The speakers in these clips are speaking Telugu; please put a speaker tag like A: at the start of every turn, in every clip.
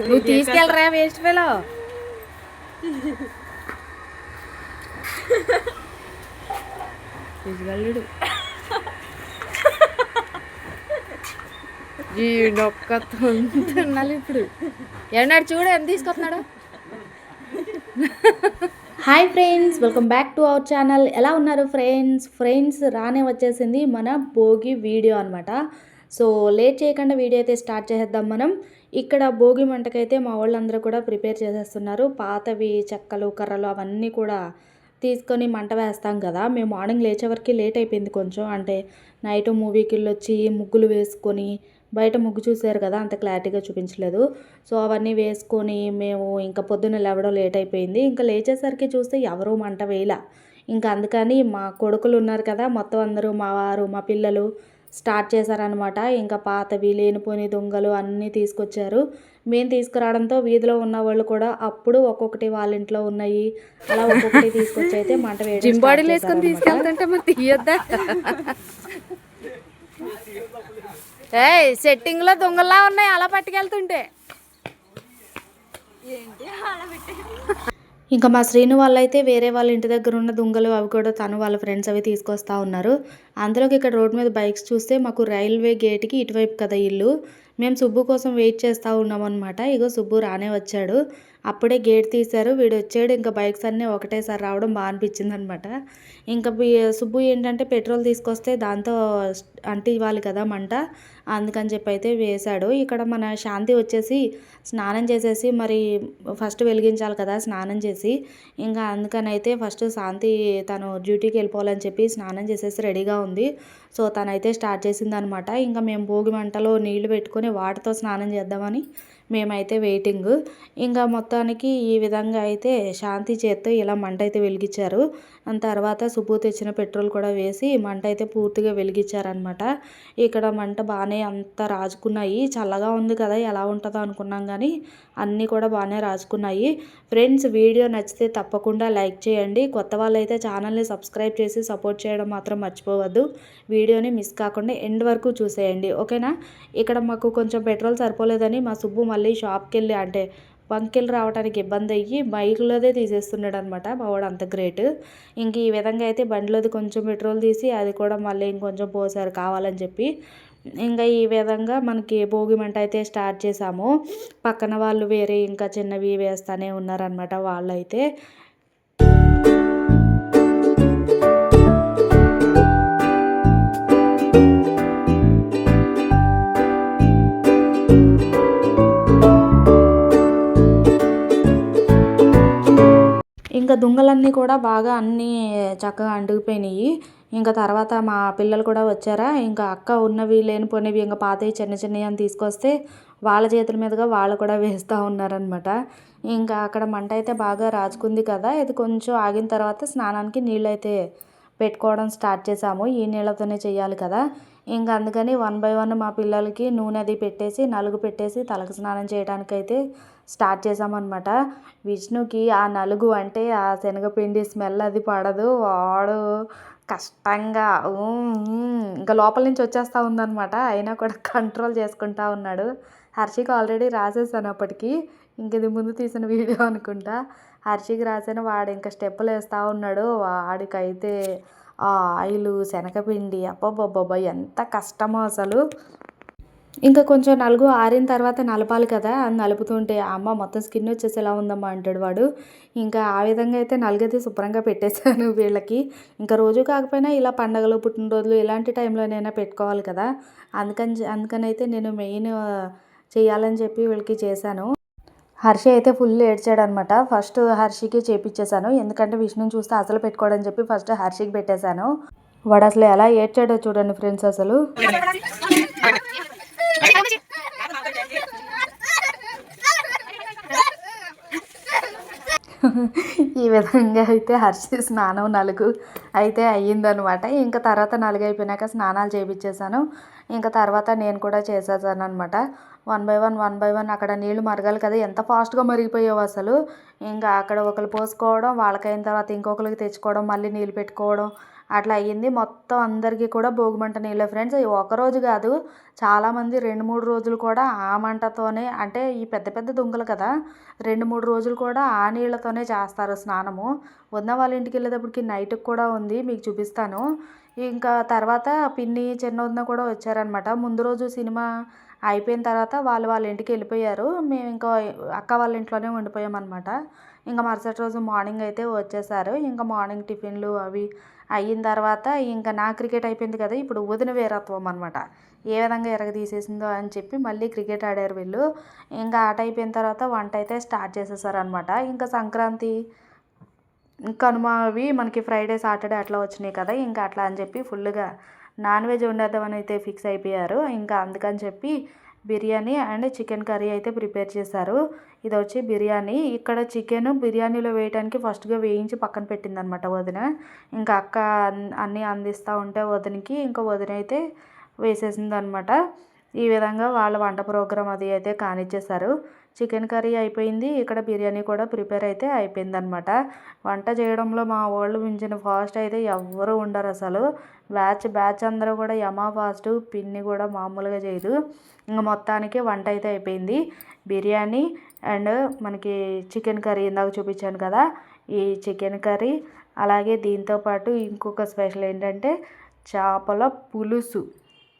A: నువ్వు తీసుకెళ్ళరా వేస్ట్ ఫెలో తీసుకెళ్ళడు. ఈడొక్క తిన్నాలి ఇప్పుడు. ఏమన్నాడు చూడు ఎంత తీసుకొస్తున్నాడు? Hi friends welcome back to our channel. ఎలా ఉన్నారు ఫ్రెండ్స్? ఫ్రెండ్స్ రానే వచ్చేసింది మన భోగి వీడియో అనమాట సో లేట్ చేయకుండా వీడియో అయితే స్టార్ట్ చేసేద్దాం మనం. ఇక్కడ భోగి మంటకైతే మా వాళ్ళందరూ కూడా ప్రిపేర్ చేసేస్తున్నారు. పాతవి చెక్కలు కర్రలు అవన్నీ కూడా తీసుకొని మంట వేస్తాం కదా. మేము మార్నింగ్ లేచే వరకు లేట్ అయిపోయింది కొంచెం. అంటే నైట్ మూవీకి వెళ్ళొచ్చి ముగ్గులు వేసుకొని బయట ముగ్గు చూసారు కదా అంత క్లారిటీగా చూపించలేదు. సో అవన్నీ వేసుకొని మేము ఇంకా పొద్దున్న లేవడం లేట్ అయిపోయింది. ఇంకా లేచేసరికి చూస్తే ఎవరూ మంట వేయలా. ఇంకా అందుకని మా కొడుకులు ఉన్నారు కదా మొత్తం అందరూ మా వారు మా పిల్లలు స్టార్ట్ చేశారనమాట ఇంకా పాతవి లేనిపోని దొంగలు అన్నీ తీసుకొచ్చారు. మేము తీసుకురావడంతో వీధిలో ఉన్న వాళ్ళు కూడా అప్పుడు ఒక్కొక్కటి వాళ్ళ ఇంట్లో ఉన్నాయి. అలా ఒక్కొక్కటి తీసుకొచ్చి అయితే మంట వేయడం.
B: తీసుకెళ్తుంటే మరి తీయొద్దా? ఏయ్ సెట్టింగ్లో దొంగలా ఉన్నాయి అలా పట్టుకెళ్తుంటే.
A: ఇంకా మా శ్రీను వాళ్ళైతే వేరే వాళ్ళ ఇంటి దగ్గర ఉన్న దుంగలు అవి కూడా తను వాళ్ళ ఫ్రెండ్స్ అవి తీసుకొస్తా ఉన్నారు. అందులోకి ఇక్కడ రోడ్ మీద బైక్స్ చూస్తే మాకు రైల్వే గేట్కి ఇటువైపు కదా ఇల్లు. మేము సుబ్బు కోసం వెయిట్ చేస్తూ ఉన్నాం అనమాట ఇగో సుబ్బు రానే వచ్చాడు. అప్పుడే గేట్ తీశారు. వీడు వచ్చాడు ఇంకా బైక్స్ అన్నీ ఒకటేసారి రావడం బాగా అనిపించింది అనమాట ఇంకా సుబ్బు ఏంటంటే పెట్రోల్ తీసుకొస్తే దాంతో అంటే ఇవ్వాలి కదా మంట. అందుకని చెప్పి అయితే వేశాడు. ఇక్కడ మన శాంతి వచ్చేసి స్నానం చేసేసి మరి ఫస్ట్ వెలిగించాలి కదా స్నానం చేసి. ఇంకా అందుకని అయితే ఫస్ట్ శాంతి తను డ్యూటీకి వెళ్ళిపోవాలని చెప్పి స్నానం చేసేసి రెడీగా ఉంది. సో తనైతే స్టార్ట్ చేసింది అనమాట ఇంకా మేము భోగి మంటలో నీళ్ళు పెట్టుకొని వాటితో స్నానం చేద్దామని మేమైతే వెయిటింగ్. ఇంకా మొత్తానికి ఈ విధంగా అయితే శాంతి చేత్తో ఇలా మంట అయితే వెలిగించారు తర్వాత సుబ్బు తెచ్చిన పెట్రోల్ కూడా వేసి మంట అయితే పూర్తిగా వెలిగించారనమాట ఇక్కడ మంట బాగానే అంతా రాజుకున్నాయి. చల్లగా ఉంది కదా ఎలా ఉంటుందో అనుకున్నాం కానీ అన్నీ కూడా బాగానే రాజుకున్నాయి. ఫ్రెండ్స్ వీడియో నచ్చితే తప్పకుండా లైక్ చేయండి. కొత్త వాళ్ళైతే ఛానల్ని సబ్స్క్రైబ్ చేసి సపోర్ట్ చేయడం మాత్రం మర్చిపోవద్దు. వీడియోని మిస్ కాకుండా ఎండ్ వరకు చూసేయండి. ఓకేనా? ఇక్కడ మాకు కొంచెం పెట్రోల్ సరిపోలేదని మా సుబ్బు మళ్ళీ షాప్కి వెళ్ళి అంటే బంకెళ్ళి రావడానికి ఇబ్బంది అయ్యి బైక్లోదే తీసేస్తున్నాడు అనమాట మా వాడు అంత గ్రేట్. ఇంక ఈ విధంగా అయితే బండిలోది కొంచెం పెట్రోల్ తీసి అది కూడా మళ్ళీ ఇంకొంచెం పోసారు కావాలని చెప్పి. ఇంకా ఈ విధంగా మనకి భోగి మంట అయితే స్టార్ట్ చేసాము. పక్కన వాళ్ళు వేరే ఇంకా చిన్నవి వేస్తూనే ఉన్నారనమాట వాళ్ళైతే. ఇంకా దుంగలన్నీ కూడా బాగా అన్నీ చక్కగా అంటుకుపోయినాయి. ఇంకా తర్వాత మా పిల్లలు కూడా వచ్చారా? ఇంకా అక్క ఉన్నవి లేనిపోయినవి ఇంకా పాతవి చిన్న చిన్నవి అని తీసుకొస్తే వాళ్ళ చేతుల మీదుగా వాళ్ళు కూడా వేస్తూ ఉన్నారనమాట ఇంకా అక్కడ మంట అయితే బాగా రాచుకుంది కదా? ఇది కొంచెం ఆగిన తర్వాత స్నానానికి నీళ్ళు అయితే పెట్టుకోవడం స్టార్ట్ చేసాము ఈ నీళ్ళతోనే చేయాలి కదా? ఇంకా అందుకని వన్ బై వన్ మా పిల్లలకి నూనె అది పెట్టేసి నలుగు పెట్టేసి తలకు స్నానం చేయడానికైతే స్టార్ట్ చేసామన్నమాట విష్ణుకి ఆ నలుగు అంటే ఆ శనగపిండి స్మెల్ అది పడదు. వాడు కష్టంగా ఇంకా లోపల నుంచి వచ్చేస్తూ ఉందన్నమాట. అయినా కూడా కంట్రోల్ చేసుకుంటా ఉన్నాడు. హర్షికి ఆల్రెడీ రాసేసాను అప్పటికి. ఇంక ఇది ముందు తీసిన వీడియో అనుకుంటా. హర్షికి రాసిన వాడు ఇంకా స్టెప్పులు వేస్తూ ఉన్నాడు. వాడికైతే ఆ ఆయిల్ శనగపిండి అబ్బబ్బబ్బబ్బా ఎంత కష్టమో అసలు. ఇంకా కొంచెం నలుగు ఆరిన తర్వాత నలపాలి కదా అది నలుపుతుంటే అమ్మ మొత్తం స్కిన్ వచ్చేసి ఎలా ఉందమ్మా? అంటాడు వాడు. ఇంకా ఆ విధంగా అయితే నలుగైతే శుభ్రంగా పెట్టేశాను వీళ్ళకి. ఇంకా రోజు కాకపోయినా ఇలా పండగలు పుట్టినరోజులు ఇలాంటి టైంలోనైనా పెట్టుకోవాలి కదా. అందుకని అందుకని అయితే నేను మెయిన్ చేయాలని చెప్పి వీళ్ళకి చేశాను. హర్షి అయితే ఫుల్ ఏడ్చాడు అనమాట ఫస్ట్ హర్షికి చేపించేశాను ఎందుకంటే విష్ణుని చూస్తే అసలు పెట్టుకోడని చెప్పి ఫస్ట్ హర్షికి పెట్టేశాను. వాడు అసలు ఎలా ఏడ్చాడో చూడండి ఫ్రెండ్స్ అసలు. ఈ విధంగా అయితే హర్షి స్నానం నలుగు అయితే అయ్యిందనమాట ఇంకా తర్వాత నలుగు అయిపోయినాక స్నానాలు చేయించేసాను ఇంకా తర్వాత నేను కూడా చేసేసాను అనమాట one by one one by one అక్కడ నీళ్ళు మరగాలి కదా ఎంత ఫాస్ట్గా మరిగిపోయావు అసలు? ఇంకా అక్కడ ఒకరు పోసుకోవడం వాళ్ళకైన తర్వాత ఇంకొకరికి తెచ్చుకోవడం మళ్ళీ నీళ్ళు పెట్టుకోవడం అట్లా అయ్యింది. మొత్తం అందరికీ కూడా భోగిమంట నీళ్ళే ఫ్రెండ్స్. ఒకరోజు కాదు చాలామంది రెండు మూడు రోజులు కూడా ఆ మంటతోనే అంటే ఈ పెద్ద పెద్ద దుంగలు కదా రెండు మూడు రోజులు కూడా ఆ నీళ్ళతోనే చేస్తారు స్నానము. ఉన్న వాళ్ళ ఇంటికి వెళ్ళేటప్పటికి నైట్కి కూడా ఉంది మీకు చూపిస్తాను. ఇంకా తర్వాత పిన్ని చిన్న వదిన కూడా వచ్చారనమాట. ముందు రోజు సినిమా అయిపోయిన తర్వాత వాళ్ళు వాళ్ళ ఇంటికి వెళ్ళిపోయారు. మేము ఇంకా అక్క వాళ్ళ ఇంట్లోనే ఉండిపోయామన్నమాట ఇంకా మరుసటి రోజు మార్నింగ్ అయితే వచ్చేసారు. ఇంకా మార్నింగ్ టిఫిన్లు అవి అయిన తర్వాత ఇంకా నా క్రికెట్ అయిపోయింది కదా ఇప్పుడు వదిన వీరత్వం అనమాట ఏ విధంగా ఎరగ తీసేసిందో అని చెప్పి మళ్ళీ క్రికెట్ ఆడారు వీళ్ళు. ఇంకా ఆట అయిపోయిన తర్వాత వంట అయితే స్టార్ట్ చేసేసారు అనమాట ఇంకా సంక్రాంతి కనుమ అవి మనకి ఫ్రైడే సాటర్డే అట్లా వచ్చినాయి కదా ఇంకా అట్లా అని చెప్పి ఫుల్గా నాన్ వెజ్ వండేద్దామని అయితే ఫిక్స్ అయిపోయారు. ఇంకా అందుకని చెప్పి బిర్యానీ అండ్ చికెన్ కర్రీ అయితే ప్రిపేర్ చేశారు. ఇది వచ్చి బిర్యానీ. ఇక్కడ చికెన్ బిర్యానీలో వేయడానికి ఫస్ట్గా వేయించి పక్కన పెట్టిందనమాట వదిన. ఇంకా అక్క అన్నీ అందిస్తూ ఉంటే వదినకి ఇంకా వదిన అయితే వేసేసింది అనమాట ఈ విధంగా వాళ్ళ వంట ప్రోగ్రాం అది అయితే కానిచ్చేశారు. చికెన్ కర్రీ అయిపోయింది. ఇక్కడ బిర్యానీ కూడా ప్రిపేర్ అయితే అయిపోయింది అనమాట వంట చేయడంలో మా వాళ్ళు మించిన ఫాస్ట్ అయితే ఎవ్వరూ ఉండరు అసలు. బ్యాచ్ బ్యాచ్ అందరూ కూడా యమా ఫాస్ట్ పిన్ని కూడా మామూలుగా చేయదు. ఇంకా మొత్తానికి వంట అయితే అయిపోయింది. బిర్యానీ అండ్ మనకి చికెన్ కర్రీ ఇందాక చూపించాను కదా ఈ చికెన్ కర్రీ. అలాగే దీంతో పాటు ఇంకొక స్పెషల్ ఏంటంటే చేపల పులుసు.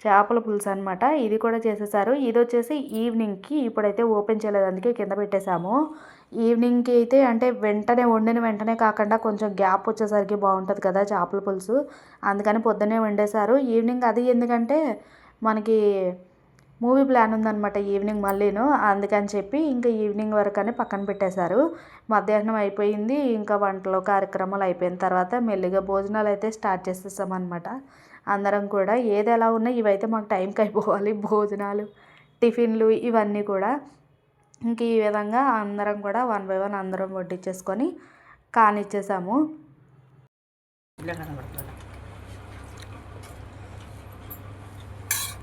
A: చేపల పులుసు అనమాట ఇది కూడా చేసేసారు. ఇది వచ్చేసి ఈవినింగ్కి ఇప్పుడైతే ఓపెన్ చేయలేదు. అందుకే కింద పెట్టేశాము. ఈవినింగ్కి అయితే అంటే వెంటనే వండిన వెంటనే కాకుండా కొంచెం గ్యాప్ వచ్చేసరికి బాగుంటుంది కదా చేపల పులుసు. అందుకని పొద్దున్నే వండేశారు. ఈవినింగ్ అది ఎందుకంటే మనకి మూవీ ప్లాన్ ఉందన్నమాట ఈవినింగ్ మళ్ళీను. అందుకని చెప్పి ఇంకా ఈవినింగ్ వరకు అని పక్కన పెట్టేశారు. మధ్యాహ్నం అయిపోయింది. ఇంకా వంటలు కార్యక్రమాలు అయిపోయిన తర్వాత మెల్లిగా భోజనాలు అయితే స్టార్ట్ చేసేసామన్నమాట. అందరం కూడా ఏది ఎలా ఉన్నా ఇవైతే మాకు టైంకి అయిపోవాలి. భోజనాలు టిఫిన్లు ఇవన్నీ కూడా ఇంక ఈ విధంగా అందరం కూడా వన్ బై వన్ అందరం వడ్డించేసుకొని కానిచ్చేసాము.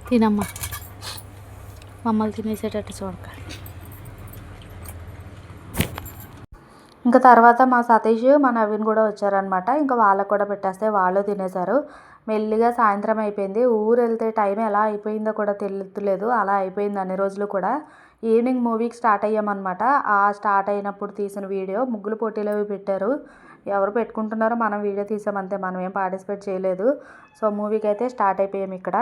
B: తినమ్మా. మమ్మల్ని తినేసేటట్టు చూడక.
A: ఇంకా తర్వాత మా సతీష్ మా నవీన్ కూడా వచ్చారనమాట ఇంకా వాళ్ళకు కూడా పెట్టేస్తే వాళ్ళు తినేశారు. మెల్లిగా సాయంత్రం అయిపోయింది ఊరు వెళ్తే టైం ఎలా అయిపోయిందో కూడా తెలియట్లేదు అలా అయిపోయింది అన్ని రోజులు కూడా ఈవినింగ్ మూవీకి స్టార్ట్ అయ్యామన్నమాట ఆ స్టార్ట్ అయినప్పుడు తీసిన వీడియో ముగ్గులు పోటీలు అవి పెట్టారు ఎవరు పెట్టుకుంటున్నారో మనం వీడియో తీసామంతే మనం ఏం పార్టిసిపేట్ చేయలేదు సో మూవీకి అయితే స్టార్ట్ అయిపోయాం ఇక్కడ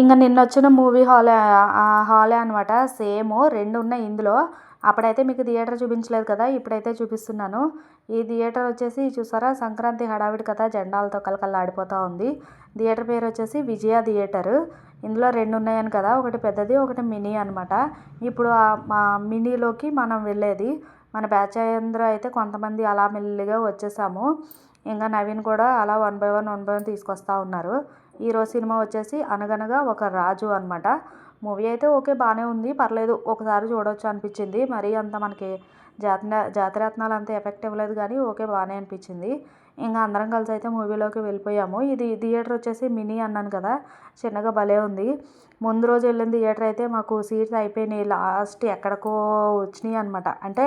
A: ఇంకా నిన్న వచ్చిన మూవీ హాలే హాలే అనమాట. సేమ్ రెండు ఉన్నాయి ఇందులో. అప్పుడైతే మీకు థియేటర్ చూపించలేదు కదా ఇప్పుడైతే చూపిస్తున్నాను. ఈ థియేటర్ వచ్చేసి చూసారా? సంక్రాంతి హడావిడి కదా జెండాలతో కలకల్లాడిపోతూ ఉంది. థియేటర్ పేరు వచ్చేసి విజయ థియేటర్. ఇందులో రెండు ఉన్నాయని కదా ఒకటి పెద్దది ఒకటి మినీ అనమాట. ఇప్పుడు మా మినీలోకి మనం వెళ్ళేది మన బ్యాచ్ అందరూ అయితే కొంతమంది అలా మెల్లిగా వచ్చేసాము. ఇంకా నవీన్ కూడా అలా one by one one by one తీసుకొస్తూ ఉన్నారు. ఈరోజు సినిమా వచ్చేసి అనగనగా ఒక రాజు అనమాట మూవీ అయితే ఓకే బాగానే ఉంది. పర్లేదు ఒకసారి చూడవచ్చు అనిపించింది. మరీ అంత మనకి జాతర జాతిరత్నాలు అంత ఎఫెక్ట్ ఇవ్వలేదు కానీ ఓకే బాగానే అనిపించింది. ఇంకా అందరం కలిసి అయితే మూవీలోకి వెళ్ళిపోయాము. ఇది థియేటర్ వచ్చేసి మినీ అన్నాను కదా చిన్నగా భలే ఉంది. ముందు రోజు వెళ్ళిన థియేటర్ అయితే మాకు సీట్స్ అయిపోయినాయి. లాస్ట్ ఎక్కడికో వచ్చినాయి అనమాట అంటే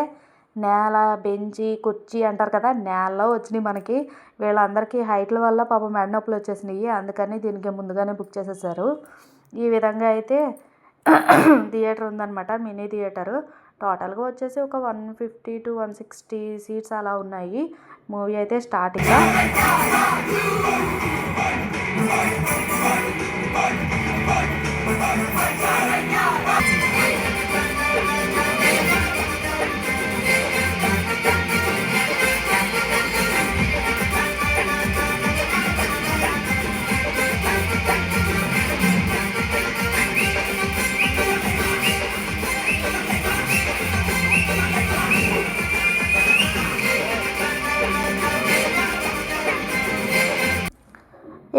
A: నేల బెంచి కుర్చీ అంటారు కదా నేలలో వచ్చినాయి మనకి. వీళ్ళందరికీ హైట్ల వల్ల పాపం మెడ నొప్పులు వచ్చేసినాయి. అందుకని దీనికి ముందుగానే బుక్ చేసేసారు. ఈ విధంగా అయితే థియేటర్ ఉందన్నమాట మినీ థియేటర్. టోటల్గా వచ్చేసి ఒక one fifty to one sixty seats అలా ఉన్నాయి. మూవీ అయితే స్టార్టింగ్గా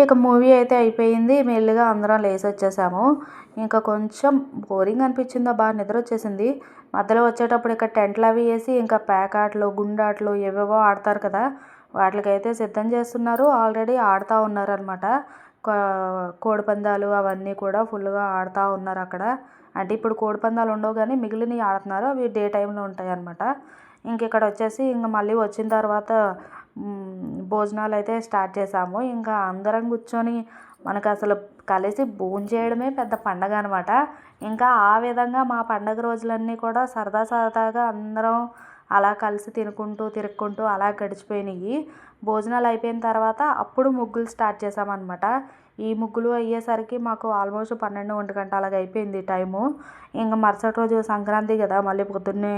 A: ఇక మూవీ అయితే అయిపోయింది. మెల్లిగా అందరం లేచి వచ్చేసాము. ఇంకా కొంచెం బోరింగ్ అనిపించిందో. బాగా నిద్ర వచ్చేసింది. మధ్యలో వచ్చేటప్పుడు ఇక్కడ టెంట్లు అవి వేసి ఇంకా పేకాట్లు గుండాట్లు ఏవేవో ఆడతారు కదా వాటికైతే సిద్ధం చేస్తున్నారు. ఆల్రెడీ ఆడుతూ ఉన్నారనమాట కోడిపందాలు అవన్నీ కూడా ఫుల్గా ఆడుతూ ఉన్నారు అక్కడ. అంటే ఇప్పుడు కోడిపందాలు ఉండవు కానీ మిగిలినవి ఆడుతున్నారు. అవి డే టైంలో ఉంటాయి అన్నమాట. ఇంక ఇక్కడ వచ్చేసి ఇంక మళ్ళీ వచ్చిన తర్వాత భోజనాలు అయితే స్టార్ట్ చేసాము. ఇంకా అందరం కూర్చొని మనకు అసలు కలిసి భోజనం చేయడమే పెద్ద పండగ అనమాట ఇంకా ఆ విధంగా మా పండగ రోజులన్నీ కూడా సరదా సరదాగా అందరం అలా కలిసి తినుకుంటూ తిరుక్కుంటూ అలా గడిచిపోయినాయి. భోజనాలు అయిపోయిన తర్వాత అప్పుడు ముగ్గులు స్టార్ట్ చేసామన్నమాట. ఈ ముగ్గులు అయ్యేసరికి మాకు ఆల్మోస్ట్ పన్నెండు ఒంటి గంట అలాగ అయిపోయింది టైము. ఇంకా మరుసటి రోజు సంక్రాంతి కదా మళ్ళీ పొద్దున్నే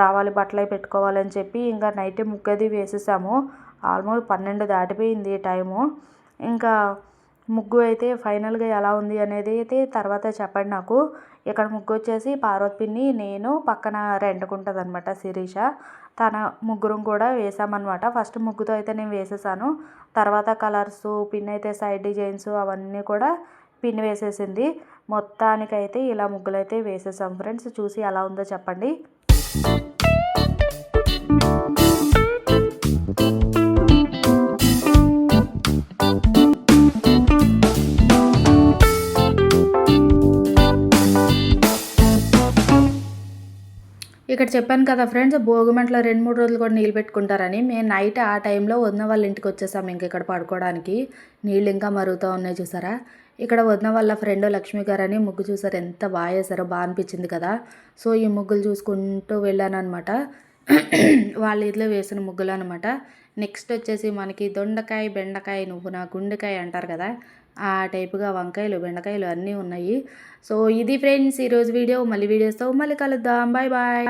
A: రావాలి బట్టలు అవి పెట్టుకోవాలని చెప్పి ఇంకా నైట్ ముగ్గు అది వేసేసాము. ఆల్మోస్ట్ పన్నెండు దాటిపోయింది టైము. ఇంకా ముగ్గు అయితే ఫైనల్గా ఎలా ఉంది అనేది అయితే తర్వాత చెప్పండి నాకు. ఇక్కడ ముగ్గు వచ్చేసి పార్వతి పిన్ని నేను పక్కన రెంట్కుంటుంది అనమాట శిరీష. తన ముగ్గురం కూడా వేసామన్నమాట ఫస్ట్ ముగ్గుతో అయితే నేను వేసేసాను. తర్వాత కలర్స్ పిన్ అయితే సైడ్ డిజైన్స్ అవన్నీ కూడా పిన్ వేసేసింది. మొత్తానికైతే ఇలా ముగ్గులు అయితే వేసేసాం. ఫ్రెండ్స్ చూసి ఎలా ఉందో చెప్పండి. ఇక్కడ చెప్పాను కదా ఫ్రెండ్స్ భోగిమంటలో రెండు మూడు రోజులు కూడా నీళ్ళు పెట్టుకుంటారని. మేము నైట్ ఆ టైంలో వదిన వాళ్ళ ఇంటికి వచ్చేసాము ఇంక ఇక్కడ పడుకోవడానికి. నీళ్ళు ఇంకా మరుగుతూ ఉన్నాయి చూసారా? ఇక్కడ వదిన వాళ్ళ ఫ్రెండ్ లక్ష్మి గారు అని ముగ్గు చూసారు. ఎంత బాగా వేసారో బాగా అనిపించింది కదా. సో ఈ ముగ్గులు చూసుకుంటూ వెళ్ళాను అనమాట వాళ్ళ ఇదిలో వేసిన ముగ్గులు అనమాట నెక్స్ట్ వచ్చేసి మనకి దొండకాయ బెండకాయ నువ్వు నా గుండెకాయ అంటారు కదా. ఆ టైపుగా వంకాయలు బెండకాయలు అన్నీ ఉన్నాయి. సో ఇది ఫ్రెండ్స్ ఈరోజు వీడియో. మళ్ళీ వీడియోస్తో మళ్ళీ కలుద్దాం. Bye bye.